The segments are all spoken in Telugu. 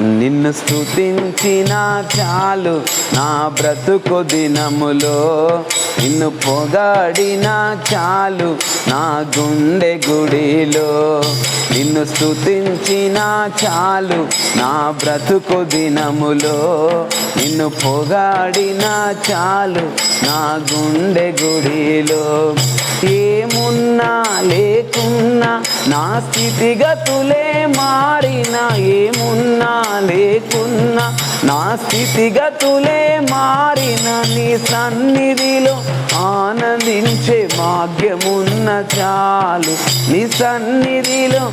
నిన్ను స్థుతించిన చాలు నా బ్రతుకు దినములో. నిన్ను పొగాడిన చాలు నా గుండె గుడిలో. నిన్ను స్థుతించిన చాలు నా బ్రతుకు దినములో. నిన్ను పొగాడిన చాలు నా గుండె గుడిలో. ఏమున్నా లేకున్నా నా స్థితిగతులే మారిన స్థితిగతులే మారిన నీ సన్నిధిలో ఆనందించే భాగ్యమున్న చాలు. నీ సన్నిధిలో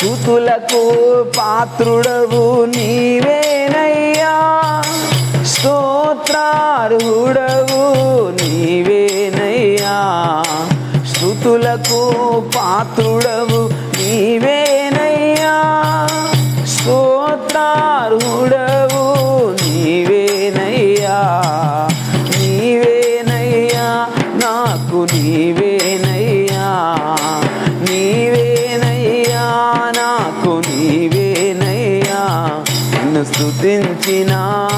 స్థుతులకు పాత్రుడవు నీవేనయ్యా. స్తోత్రార్హుడవు నీవేనయ్యా. స్థుతులకు పాత్రుడవు నీవేనయ్యా. స్తోత్రార్హుడవు నీవేనయ్యా. నీవేనయ్యా నాకు నీవేనయ్యా. నీవే నాకు నీవేనయ్యా. నిన్ను స్థుతించినా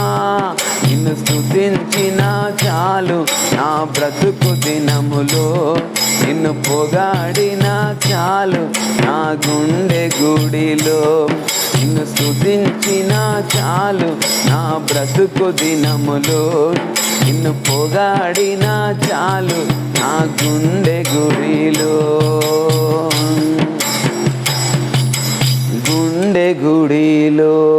నిన్ను స్థుతించినా చాలు. నా బ్రతుకు దినములో నిన్ను పొగాడిన చాలు. నా గుండె గుడిలో నిన్ను స్థుతించినా చాలు. నా బ్రతుకు దినములో నిన్ను పొగాడిన చాలు. నా గుండె గుడిలో गुंडे गुड़ी लो